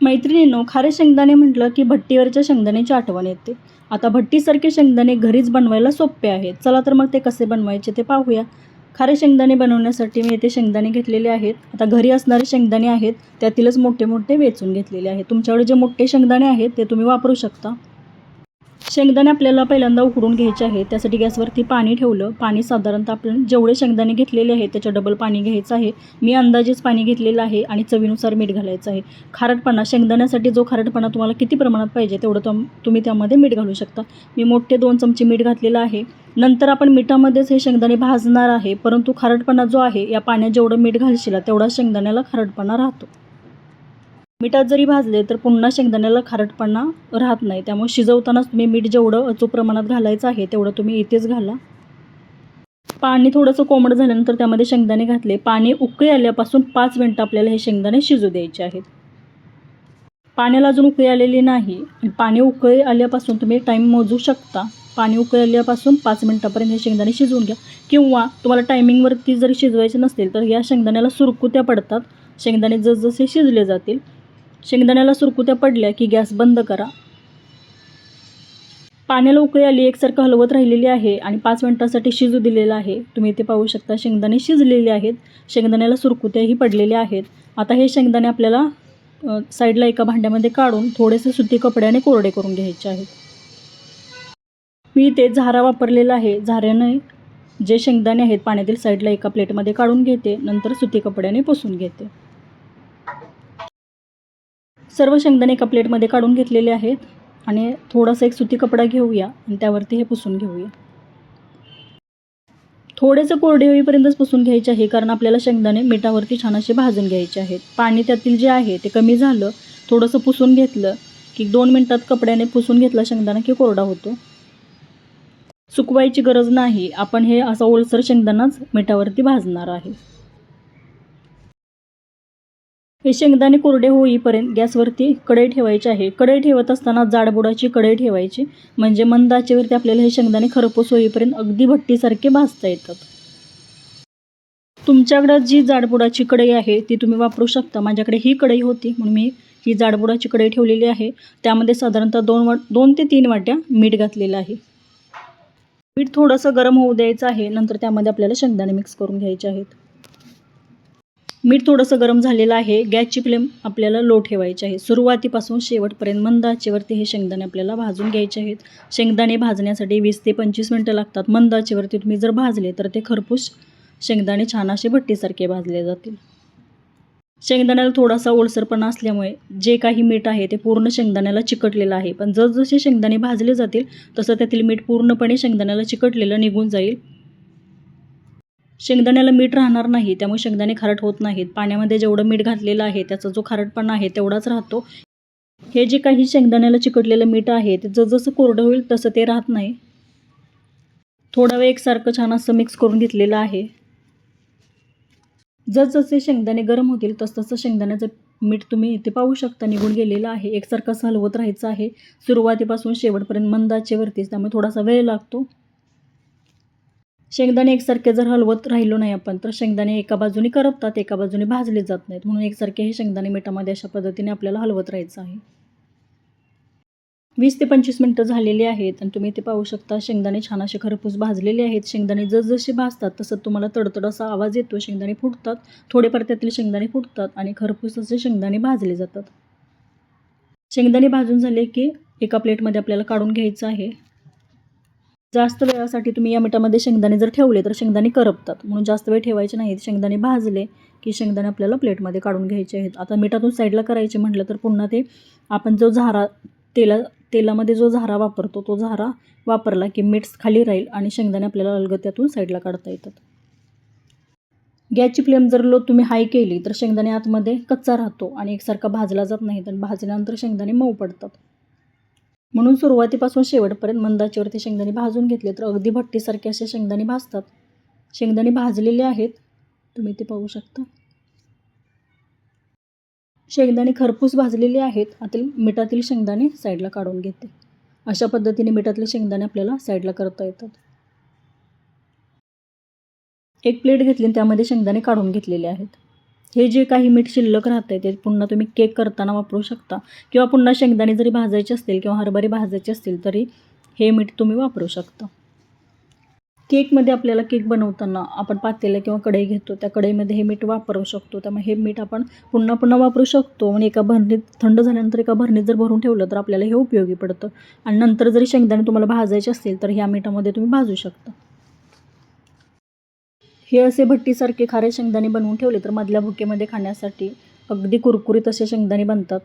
मैत्रिणींनो खारे शेंगदाणे म्हटलं की भट्टीवरच्या शेंगदाण्याची आठवण येते. आता भट्टीसारखे शेंगदाणे घरीच बनवायला सोपे आहेत. चला तर मग ते कसे बनवायचे ते पाहूया. खारे शेंगदाणे बनवण्यासाठी मी येथे शेंगदाणे घेतलेले आहेत. आता घरी असणारे शेंगदाणे आहेत त्यातीलच मोठे मोठे वेचून घेतलेले आहेत. तुमच्याकडे जे मोठे शेंगदाणे आहेत ते तुम्ही वापरू शकता. शेंगदाणे आपल्याला पहिल्यांदा उकडून घ्यायचे आहे त्यासाठी गॅसवरती पाणी ठेवलं. पाणी साधारणतः आपण जेवढे शेंगदाणे घेतलेले आहे त्याच्या डबल पाणी घ्यायचं आहे. मी अंदाजेच पाणी घेतलेलं आहे आणि चवीनुसार मीठ घालायचं आहे. खारटपणा शेंगदाण्यासाठी जो खारटपणा तुम्हाला किती प्रमाणात पाहिजे तेवढं तुम तुम्ही त्यामध्ये मीठ घालू शकता. मी मोठे दोन चमचे मीठ घातलेलं आहे. नंतर आपण मिठामध्येच हे शेंगदाणे भाजणार आहे. परंतु खारटपणा जो आहे या पाण्यात जेवढं मीठ घालशील तेवढा शेंगदाण्याला खारटपणा राहतो. मिठात जरी भाजले तर पुन्हा शेंगदाण्याला खारटपणा राहत नाही. त्यामुळे शिजवतानाच तुम्ही मीठ जेवढं अचूक प्रमाणात घालायचं आहे तेवढं तुम्ही इथेच घाला. पाणी थोडंसं कोमट झाल्यानंतर त्यामध्ये शेंगदाणे घातले. पाणी उकळी आल्यापासून पाच मिनटं आपल्याला हे शेंगदाणे शिजू द्यायचे आहेत. पाण्याला अजून उकळी आलेली नाही. पाणी उकळी आल्यापासून तुम्ही टाईम मोजू शकता. पाणी उकळी आल्यापासून पाच मिनटापर्यंत हे शेंगदाणे शिजवून घ्या. किंवा तुम्हाला टायमिंगवरती जरी शिजवायचे नसतील तर या शेंगदाण्याला सुरकुत्या पडतात. शेंगदाणे जसजसे शिजले जातील शेंगदाण्याला सुरकुत्या पडल्या की गॅस बंद करा. पाण्याला उकळी आली एकसारखं हलवत राहिलेली आहे आणि पाच मिनटासाठी शिजू दिलेलं आहे. तुम्ही इथे पाहू शकता शेंगदाणे शिजलेले आहेत. शेंगदाण्याला सुरकुत्याही पडलेल्या आहेत. आता हे शेंगदाणे आपल्याला साईडला एका भांड्यामध्ये काढून थोडेसे सुती कपड्याने कोरडे करून घ्यायचे आहेत. मी इथे झारा वापरलेला आहे. झाऱ्याने जे शेंगदाणे आहेत पाण्यातील साईडला एका प्लेटमध्ये काढून घेते. नंतर सुती कपड्याने पुसून घेते. सर्व शेंगदाणे एका प्लेटमध्ये काढून घेतलेले आहेत आणि थोडासा एक सुती कपडा घेऊया आणि त्यावरती हे पुसून घेऊया. थोडेसे कोरडे होईपर्यंतच पुसून घ्यायचे आहे कारण आपल्याला शेंगदाणे मिठावरती छान असे भाजून घ्यायचे आहेत. पाणी त्यातील जे आहे ते कमी झालं थोडंसं पुसून घेतलं की दोन मिनटात कपड्याने पुसून घेतला शेंगदाणा की कोरडा होतो. सुकवायची गरज नाही आपण हे असा ओलसर शेंगदाणाच मिठावरती भाजणार आहे. हे शेंगदाणे कोरडे होईपर्यंत गॅसवरती कढई ठेवायची आहे. कढई ठेवत असताना जाडबुडाची कढई ठेवायची. म्हणजे मंद आचेवरती आपल्याला हे शेंगदाणे खरपूस होईपर्यंत अगदी भट्टीसारखे भाजता येतात. तुमच्याकडं जी जाडबुडाची कढई आहे ती तुम्ही वापरू शकता. माझ्याकडे ही कढई होती म्हणून मी ही जाडबुडाची कढई ठेवलेली आहे. त्यामध्ये साधारणतः दोन वाट दोन ते तीन वाट्या मीठ घातलेलं आहे. मीठ थोडंसं गरम होऊ द्यायचं आहे. नंतर त्यामध्ये आपल्याला शेंगदाणे मिक्स करून घ्यायचे आहेत. मीठ थोडंसं गरम झालेलं आहे. गॅसची फ्लेम आपल्याला लो ठेवायची आहे. सुरुवातीपासून शेवटपर्यंत मंद आचेवरती हे शेंगदाणे आपल्याला भाजून घ्यायचे आहेत. शेंगदाणे भाजण्यासाठी वीस ते पंचवीस मिनटं लागतात. मंद आचेवरती तुम्ही जर भाजले तर ते खरपूस शेंगदाणे छान असे भट्टीसारखे भाजले जातील. शेंगदाण्याला थोडासा ओलसरपणा असल्यामुळे जे काही मीठ आहे ते पूर्ण शेंगदाण्याला चिकटलेलं आहे. पण जसजसे शेंगदाणे भाजले जातील तसं त्यातील मीठ पूर्णपणे शेंगदाण्याला चिकटलेलं निघून जाईल. शेंगदाण्याला मीठ राहणार नाही त्यामुळे शेंगदाणे खारट होत नाहीत. पाण्यामध्ये जेवढं मीठ घातलेलं आहे त्याचा जो खारटपणा आहे तेवढाच राहतो. हे जे काही शेंगदाण्याला चिकटलेलं मीठ आहे ते जसजसं कोरडं होईल तसं ते राहत नाही. थोडा वेळ एकसारखं छान असं मिक्स करून घेतलेलं आहे. जसजसे शेंगदाणे गरम होतील तसतसं शेंगदाण्याचं मीठ तुम्ही इथे पाहू शकता निघून गेलेलं आहे. एकसारखं असं हलवत राहायचं आहे. सुरुवातीपासून शेवटपर्यंत मंद आचेवरतीच त्यामुळे थोडासा वेळ लागतो. शेंगदाणे एकसारखे जर हलवत राहिलो नाही आपण तर शेंगदाणे एका बाजूने करपतात एका बाजूने भाजले जात नाहीत. म्हणून एकसारखे हे शेंगदाणे मिठामध्ये अशा पद्धतीने आपल्याला हलवत राहायचं आहे. वीस ते पंचवीस मिनटं झालेली आहेत आणि तुम्ही ते पाहू शकता शेंगदाणे छान असे खरपूस भाजलेले आहेत. शेंगदाणे जसजसे भाजतात तसं तुम्हाला तडतड असा आवाज येतो. शेंगदाणे फुटतात थोडेफार त्यातील शेंगदाणे फुटतात आणि खरपूस असे शेंगदाणे भाजले जातात. शेंगदाणे भाजून झाले की एका प्लेटमध्ये आपल्याला काढून घ्यायचं आहे. जास्त वेळासाठी तुम्ही या मिठामध्ये शेंगदाणे जर ठेवले तर शेंगदाणे करपतात. म्हणून जास्त वेळ ठेवायचे नाहीत. शेंगदाणे भाजले की शेंगदाणे आपल्याला प्लेटमध्ये काढून घ्यायचे आहेत. आता मिठातून साईडला करायचे म्हटलं तर पुन्हा ते आपण जो झारा तेला तेलामध्ये जो झारा वापरतो तो झारा वापरला की मीठ खाली राहील आणि शेंगदाणे आपल्याला अलगत्यातून साईडला काढता येतात. गॅसची फ्लेम जर लो तुम्ही हाय केली तर शेंगदाणे आतमध्ये कच्चा राहतो आणि एकसारखा भाजला जात नाही. तर भाजल्यानंतर शेंगदाणे मऊ पडतात. म्हणून सुरुवातीपासून शेवटपर्यंत मंदाचीवरती शेंगदाणे भाजून घेतले तर अगदी भट्टीसारखे असे शेंगदाणे भाजतात. शेंगदाणे भाजलेले आहेत. तुम्ही ते पाहू शकता. शेंगदाणे खरपूस भाजलेले आहेत. आतील मिठातील शेंगदाणे साईडला काढून घेते. अशा पद्धतीने मिठातले शेंगदाणे आपल्याला साईडला करता येतात. एक प्लेट घेतली आणि त्यामध्ये शेंगदाणे काढून घेतलेले आहेत. हे जे काही मीठ शिल्लक राहतं ते पुन्हा तुम्ही केक करताना वापरू शकता. किंवा पुन्हा शेंगदाणे जरी भाजायचे असतील किंवा हरभरे भाजायचे असतील तरी हे मीठ तुम्ही वापरू शकता. केकमध्ये आपल्याला केक बनवताना आपण पातेलं किंवा कढई घेतो त्या कढईमध्ये हे मीठ वापरू शकतो. त्यामुळे हे मीठ आपण पुन्हा पुन्हा वापरू शकतो. आणि एका भरणीत थंड झाल्यानंतर एका भरणीत जर भरून ठेवलं तर आपल्याला हे उपयोगी पडतं. आणि नंतर जरी शेंगदाणे तुम्हाला भाजायचे असतील तर ह्या मिठामध्ये तुम्ही भाजू शकता. हे असे भट्टीसारखे खारे शेंगदाणे बनवून ठेवले तर मधल्या भुकेमध्ये खाण्यासाठी अगदी कुरकुरीत असे शेंगदाणे बनतात.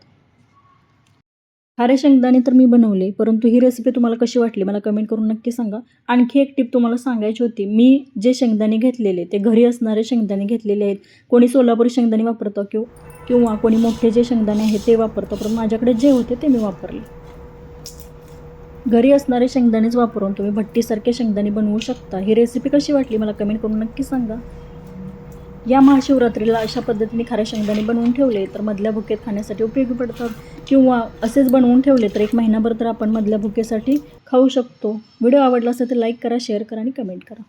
खारे शेंगदाणे तर मी बनवले परंतु ही रेसिपी तुम्हाला कशी वाटली मला कमेंट करून नक्की सांगा. आणखी एक टिप तुम्हाला सांगायची होती मी जे शेंगदाणे घेतलेले ते घरी असणारे शेंगदाणे घेतलेले आहेत. कोणी सोलापुरी शेंगदाणे वापरतं किंवा किंवा कोणी मोठे जे शेंगदाणे आहेत ते वापरतं पण माझ्याकडे जे होते ते मी वापरले. घरी असणारे शेंगदाणेच वापरून तुम्ही भट्टीसारखे शेंगदाणे बनवू शकता. ही रेसिपी कशी वाटली मला कमेंट करून नक्की सांगा. या महाशिवरात्रीला अशा पद्धतीने खारे शेंगदाणे बनवून ठेवले तर मधल्या भुकेत खाण्यासाठी उपयोगी पडतात. किंवा असेच बनवून ठेवले तर एक महिनाभर तर आपण मधल्या भुकेसाठी खाऊ शकतो. व्हिडिओ आवडला असेल तर लाईक करा शेअर करा आणि कमेंट करा.